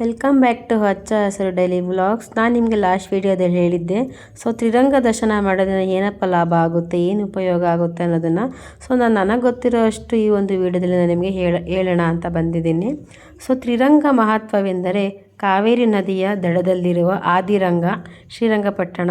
Welcome back to ಹಚ್ಚ ಹೆಸರು daily vlogs ನಾನು ನಿಮಗೆ ಲಾಸ್ಟ್ ವೀಡಿಯೋದಲ್ಲಿ ಹೇಳಿದ್ದೆ. ಸೊ ತ್ರಿರಂಗ ದರ್ಶನ ಮಾಡೋದ್ರಿಂದ ಏನಪ್ಪ ಲಾಭ ಆಗುತ್ತೆ, ಏನು ಉಪಯೋಗ ಆಗುತ್ತೆ ಅನ್ನೋದನ್ನು. ಸೊ ನಾನು ನನಗೆ ಗೊತ್ತಿರೋ ಅಷ್ಟು ಈ ಒಂದು ವೀಡಿಯೋದಲ್ಲಿ ನಾನು ನಿಮಗೆ ಹೇಳ, ಹೇಳೋಣ ಅಂತ ಬಂದಿದ್ದೀನಿ. ಸೊ ತ್ರಿರಂಗ ಮಹತ್ವವೆಂದರೆ ಕಾವೇರಿ ನದಿಯ ದಡದಲ್ಲಿರುವ ಆದಿರಂಗ, ಶ್ರೀರಂಗಪಟ್ಟಣ,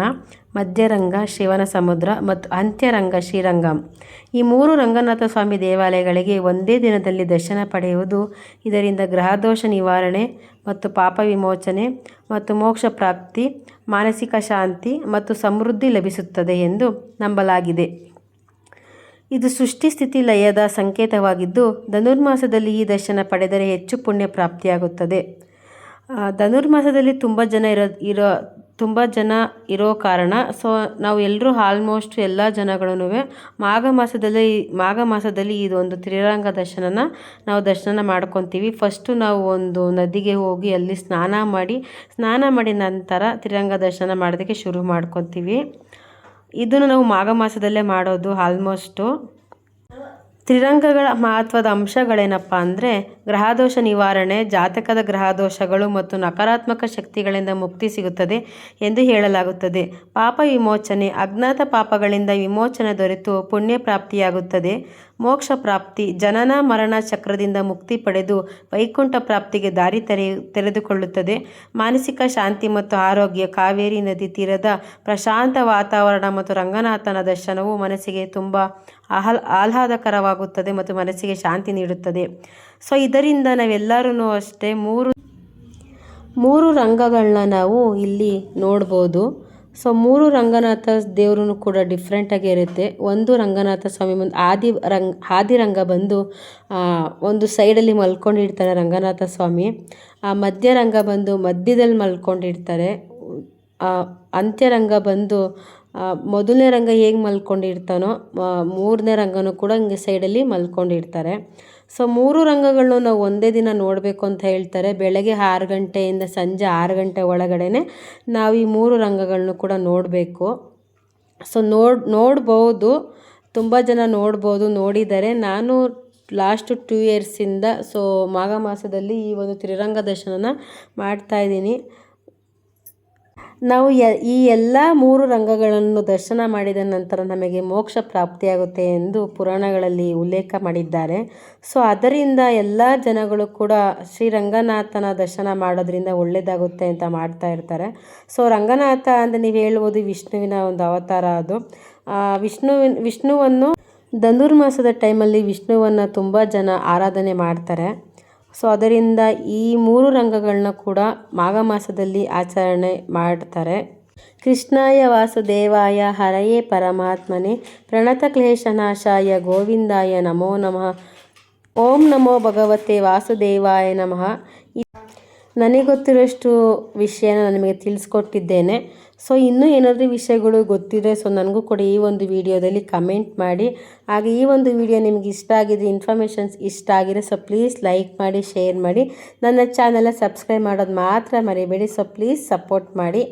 ಮಧ್ಯರಂಗ ಶಿವನ ಸಮುದ್ರ ಮತ್ತು ಅಂತ್ಯರಂಗ, ಶ್ರೀರಂಗಂ. ಈ ಮೂರು ರಂಗನಾಥ ಸ್ವಾಮಿ ದೇವಾಲಯಗಳಿಗೆ ಒಂದೇ ದಿನದಲ್ಲಿ ದರ್ಶನ ಪಡೆಯುವುದು ಇದರಿಂದ ಗ್ರಹದೋಷ ನಿವಾರಣೆ ಮತ್ತು ಪಾಪ ವಿಮೋಚನೆ ಮತ್ತು ಮೋಕ್ಷ ಪ್ರಾಪ್ತಿ, ಮಾನಸಿಕ ಶಾಂತಿ ಮತ್ತು ಸಮೃದ್ಧಿ ಲಭಿಸುತ್ತದೆ ಎಂದು ನಂಬಲಾಗಿದೆ. ಇದು ಸೃಷ್ಟಿ ಸ್ಥಿತಿ ಲಯದ ಸಂಕೇತವಾಗಿದ್ದು, ಧನುರ್ಮಾಸದಲ್ಲಿ ಈ ದರ್ಶನ ಪಡೆದರೆ ಹೆಚ್ಚು ಪುಣ್ಯ ಪ್ರಾಪ್ತಿಯಾಗುತ್ತದೆ. ಧನುರ್ಮಾಸದಲ್ಲಿ ತುಂಬ ಜನ ಇರೋ ಇರೋ, ತುಂಬ ಜನ ಇರೋ ಕಾರಣ ಸೊ ನಾವು ಎಲ್ಲರೂ ಆಲ್ಮೋಸ್ಟ್ ಎಲ್ಲ ಜನಗಳೂ ಮಾಘ ಮಾಸದಲ್ಲಿ ಮಾಘ ಮಾಸದಲ್ಲಿ ಇದೊಂದು ತ್ರಿರಂಗ ದರ್ಶನನ ನಾವು ದರ್ಶನ ಮಾಡ್ಕೊತೀವಿ. ಫಸ್ಟು ನಾವು ಒಂದು ನದಿಗೆ ಹೋಗಿ ಅಲ್ಲಿ ಸ್ನಾನ ಮಾಡಿ ಸ್ನಾನ ಮಾಡಿ ನಂತರ ತ್ರಿರಂಗ ದರ್ಶನ ಮಾಡೋದಕ್ಕೆ ಶುರು ಮಾಡ್ಕೊತೀವಿ. ಇದನ್ನು ನಾವು ಮಾಘ ಮಾಸದಲ್ಲೇ ಮಾಡೋದು ಆಲ್ಮೋಸ್ಟು ತ್ರಿರಂಗಗಳ ಮಹತ್ವದ ಅಂಶಗಳೇನಪ್ಪ ಅಂದರೆ ಗ್ರಹದೋಷ ನಿವಾರಣೆ, ಜಾತಕದ ಗ್ರಹದೋಷಗಳು ಮತ್ತು ನಕಾರಾತ್ಮಕ ಶಕ್ತಿಗಳಿಂದ ಮುಕ್ತಿ ಸಿಗುತ್ತದೆ ಎಂದು ಹೇಳಲಾಗುತ್ತದೆ. ಪಾಪ ವಿಮೋಚನೆ, ಅಜ್ಞಾತ ಪಾಪಗಳಿಂದ ವಿಮೋಚನೆ ದೊರೆತು ಪುಣ್ಯ ಪ್ರಾಪ್ತಿಯಾಗುತ್ತದೆ ಮೋಕ್ಷ ಪ್ರಾಪ್ತಿ, ಜನನ ಮರಣ ಚಕ್ರದಿಂದ ಮುಕ್ತಿ ಪಡೆದು ವೈಕುಂಠ ಪ್ರಾಪ್ತಿಗೆ ದಾರಿ ತೆರೆ, ತೆರೆದುಕೊಳ್ಳುತ್ತದೆ. ಮಾನಸಿಕ ಶಾಂತಿ ಮತ್ತು ಆರೋಗ್ಯ, ಕಾವೇರಿ ನದಿ ತೀರದ ಪ್ರಶಾಂತ ವಾತಾವರಣ ಮತ್ತು ರಂಗನಾಥನ ದರ್ಶನವು ಮನಸ್ಸಿಗೆ ತುಂಬ ಆಹ್ಲ, ಆಹ್ಲಾದಕರವಾಗುತ್ತದೆ ಮತ್ತು ಮನಸ್ಸಿಗೆ ಶಾಂತಿ ನೀಡುತ್ತದೆ. ಸೊ, ಇದರಿಂದ ನಾವೆಲ್ಲರೂ ಅಷ್ಟೇ ಮೂರು ಮೂರು ರಂಗಗಳನ್ನ ನಾವು ಇಲ್ಲಿ ನೋಡ್ಬೋದು. ಸೊ ಮೂರು ರಂಗನಾಥ ದೇವ್ರೂ ಕೂಡ ಡಿಫ್ರೆಂಟಾಗಿ ಇರುತ್ತೆ. ಒಂದು ರಂಗನಾಥ ಸ್ವಾಮಿ ಮುಂದೆ ಆದಿ ರಂಗ ಆದಿರಂಗ ಬಂದು ಒಂದು ಸೈಡಲ್ಲಿ ಮಲ್ಕೊಂಡಿರ್ತಾರೆ ರಂಗನಾಥ ಸ್ವಾಮಿ. ಆ ಮಧ್ಯರಂಗ ಬಂದು ಮಧ್ಯದಲ್ಲಿ ಮಲ್ಕೊಂಡಿರ್ತಾರೆ. ಅಂತ್ಯರಂಗ ಬಂದು ಮೊದಲನೇ ರಂಗ ಹೇಗೆ ಮಲ್ಕೊಂಡಿರ್ತಾನೋ ಮೂರನೇ ರಂಗನೂ ಕೂಡ ಹಿಂಗೆ ಸೈಡಲ್ಲಿ ಮಲ್ಕೊಂಡಿರ್ತಾರೆ. ಸೊ ಮೂರು ರಂಗಗಳನ್ನು ನಾವು ಒಂದೇ ದಿನ ನೋಡಬೇಕು ಅಂತ ಹೇಳ್ತಾರೆ. ಬೆಳಗ್ಗೆ ಆರು ಗಂಟೆಯಿಂದ ಸಂಜೆ ಆರು ಗಂಟೆ ಒಳಗಡೆನೆ ನಾವು ಈ ಮೂರು ರಂಗಗಳನ್ನು ಕೂಡ ನೋಡಬೇಕು. ಸೊ ನೋಡ್, ನೋಡ್ಬೋದು, ತುಂಬ ಜನ ನೋಡ್ಬೋದು, ನೋಡಿದರೆ ನಾನು ಲಾಸ್ಟ್ ಟೂ ಇಯರ್ಸಿಂದ ಸೊ ಮಾಘ ಮಾಸದಲ್ಲಿ ಈ ಒಂದು ತ್ರಿರಂಗ ದರ್ಶನನ ಮಾಡ್ತಾ ಇದ್ದೀನಿ. ನಾವು ಈ ಎಲ್ಲ ಮೂರು ರಂಗಗಳನ್ನು ದರ್ಶನ ಮಾಡಿದ ನಂತರ ನಮಗೆ ಮೋಕ್ಷ ಪ್ರಾಪ್ತಿಯಾಗುತ್ತೆ ಎಂದು ಪುರಾಣಗಳಲ್ಲಿ ಉಲ್ಲೇಖ ಮಾಡಿದ್ದಾರೆ. ಸೊ, ಅದರಿಂದ ಎಲ್ಲ ಜನಗಳು ಕೂಡ ಶ್ರೀ ರಂಗನಾಥನ ದರ್ಶನ ಮಾಡೋದ್ರಿಂದ ಒಳ್ಳೆಯದಾಗುತ್ತೆ ಅಂತ ಮಾಡ್ತಾ ಇರ್ತಾರೆ. ಸೊ, ರಂಗನಾಥ ಅಂತ ನೀವು ಹೇಳ್ಬೋದು ವಿಷ್ಣುವಿನ ಒಂದು ಅವತಾರ ಅದು. ವಿಷ್ಣುವಿನ ವಿಷ್ಣುವನ್ನು ಧನುರ್ಮಾಸದ ಟೈಮಲ್ಲಿ ವಿಷ್ಣುವನ್ನು ತುಂಬ ಜನ ಆರಾಧನೆ ಮಾಡ್ತಾರೆ. ಸೊ ಅದರಿಂದ ಈ ಮೂರು ರಂಗಗಳನ್ನ ಕೂಡ ಮಾಘ ಮಾಸದಲ್ಲಿ ಆಚರಣೆ ಮಾಡ್ತಾರೆ. ಕೃಷ್ಣಾಯ ವಾಸುದೇವಾಯ ಹರಯೇ ಪರಮಾತ್ಮನೇ, ಪ್ರಣತ ಕ್ಲೇಶನಾಶಾಯ ಗೋವಿಂದಾಯ ನಮೋ ನಮಃ, ಓಂ ನಮೋ ಭಗವತೆ ವಾಸುದೇವಾಯ ನಮಃ ನನಗೆ ಗೊತ್ತಿರೋಷ್ಟು ವಿಷಯನ ನಾನು ನಿಮಗೆ ತಿಳಿಸ್ಕೊಟ್ಟಿದ್ದೇನೆ. ಸೊ ಇನ್ನೂ ಏನಾದರೂ ವಿಷಯಗಳು ಗೊತ್ತಿದೆ ಸೊ ನನಗೂ ಕೂಡ ಈ ಒಂದು ವಿಡಿಯೋದಲ್ಲಿ ಕಮೆಂಟ್ ಮಾಡಿ. ಹಾಗೆ ಈ ಒಂದು ವಿಡಿಯೋ ನಿಮಗೆ ಇಷ್ಟ ಆಗಿದೆ ಇನ್ಫಾರ್ಮೇಷನ್ಸ್ ಇಷ್ಟ ಆಗಿದೆ ಸೊ ಪ್ಲೀಸ್ ಲೈಕ್ ಮಾಡಿ ಶೇರ್ ಮಾಡಿ. ನನ್ನ ಚಾನಲ್ನ ಸಬ್ಸ್ಕ್ರೈಬ್ ಮಾಡೋದು ಮಾತ್ರ ಮರಿಬೇಡಿ ಸೊ ಪ್ಲೀಸ್ ಸಪೋರ್ಟ್ ಮಾಡಿ.